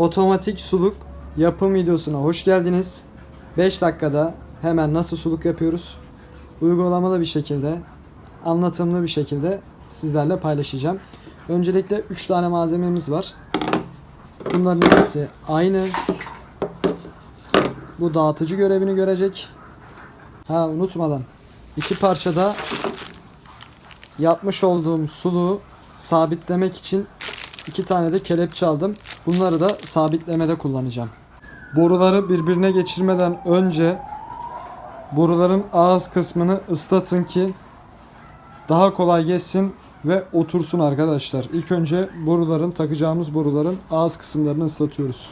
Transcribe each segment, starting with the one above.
Otomatik suluk yapım videosuna hoş geldiniz. 5 dakikada hemen nasıl suluk yapıyoruz? Uygulamalı bir şekilde, anlatımlı bir şekilde sizlerle paylaşacağım. Öncelikle 3 tane malzememiz var. Bunların hepsi aynı. Bu dağıtıcı görevini görecek. Ha unutmadan iki parçada yapmış olduğum suluğu sabitlemek için iki tane de kelepçe aldım. Bunları da sabitlemede kullanacağım. Boruları birbirine geçirmeden önce boruların ağız kısmını ıslatın ki daha kolay geçsin ve otursun arkadaşlar. İlk önce boruların takacağımız boruların ağız kısımlarını ıslatıyoruz.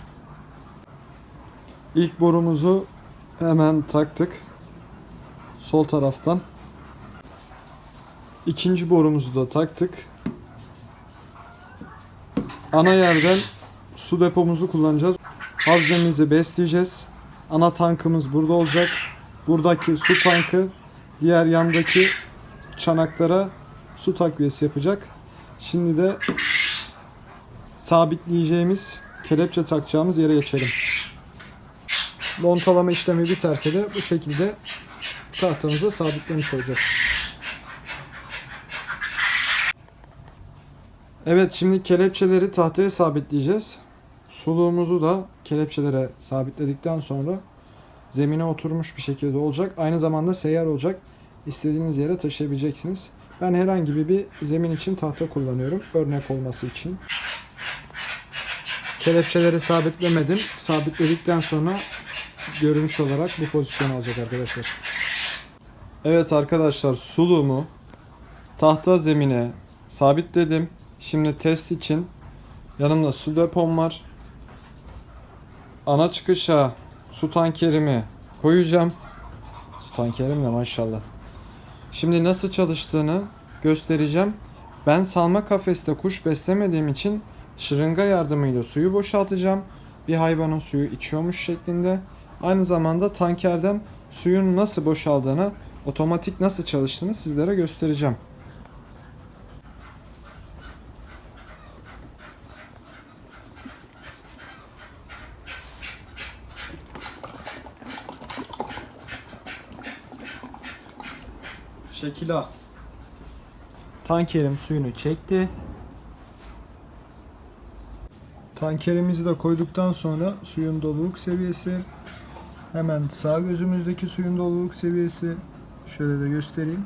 İlk borumuzu hemen taktık. Sol taraftan. İkinci borumuzu da taktık. Ana yerden su depomuzu kullanacağız. Haznemizi besleyeceğiz. Ana tankımız burada olacak. Buradaki su tankı diğer yandaki çanaklara su takviyesi yapacak. Şimdi de sabitleyeceğimiz kelepçe takacağımız yere geçelim. Montalama işlemi biterse de bu şekilde tahtamıza sabitlemiş olacağız. Evet şimdi kelepçeleri tahtaya sabitleyeceğiz. Suluğumuzu da kelepçelere sabitledikten sonra zemine oturmuş bir şekilde olacak. Aynı zamanda seyyar olacak. İstediğiniz yere taşıyabileceksiniz. Ben herhangi bir zemin için tahta kullanıyorum. Örnek olması için. Kelepçeleri sabitlemedim. Sabitledikten sonra görünüş olarak bu pozisyon alacak arkadaşlar. Evet arkadaşlar suluğumu tahta zemine sabitledim. Şimdi test için yanımda su depom var. Ana çıkışa su tankerimi koyacağım. Su tankerim de maşallah. Şimdi nasıl çalıştığını göstereceğim. Ben salma kafeste kuş beslemediğim için şırınga yardımıyla suyu boşaltacağım. Bir hayvanın suyu içiyormuş şeklinde. Aynı zamanda tankerden suyun nasıl boşaldığını, otomatik nasıl çalıştığını sizlere göstereceğim. Şekil A. Tankerim suyunu çekti. Tankerimizi de koyduktan sonra suyun doluluk seviyesi hemen sağ gözümüzdeki suyun doluluk seviyesi şöyle de göstereyim.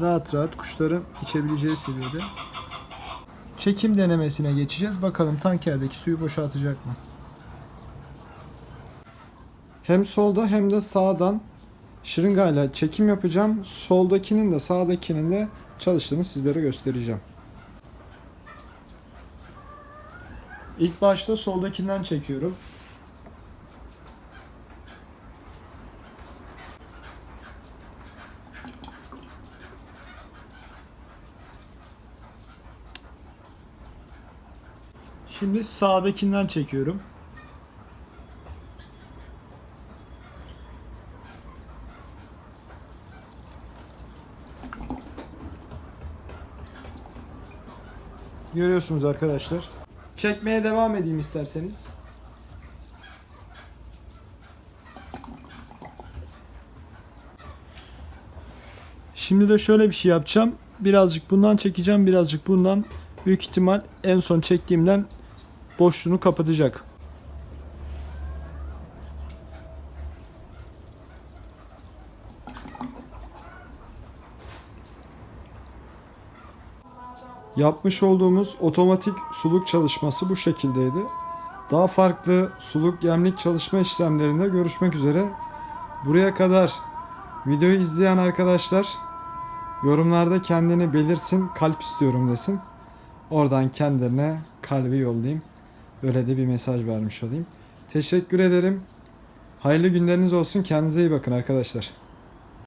Rahat rahat kuşların içebileceği seviyede. Çekim denemesine geçeceğiz. Bakalım tankerdeki suyu boşaltacak mı? Hem solda hem de sağdan şırıngayla çekim yapacağım. Soldakinin de sağdakinin de çalıştığını sizlere göstereceğim. İlk başta soldakinden çekiyorum. Şimdi sağdakinden çekiyorum. Görüyorsunuz arkadaşlar. Çekmeye devam edeyim isterseniz. Şimdi de şöyle bir şey yapacağım. Birazcık bundan çekeceğim, birazcık bundan. Büyük ihtimal en son çektiğimden boşluğunu kapatacak. Yapmış olduğumuz otomatik suluk çalışması bu şekildeydi. Daha farklı suluk yemlik çalışma işlemlerinde görüşmek üzere. Buraya kadar videoyu izleyen arkadaşlar yorumlarda kendini belirsin, kalp istiyorum desin. Oradan kendilerine kalbi yollayayım. Böyle de bir mesaj vermiş olayım. Teşekkür ederim. Hayırlı günleriniz olsun. Kendinize iyi bakın arkadaşlar.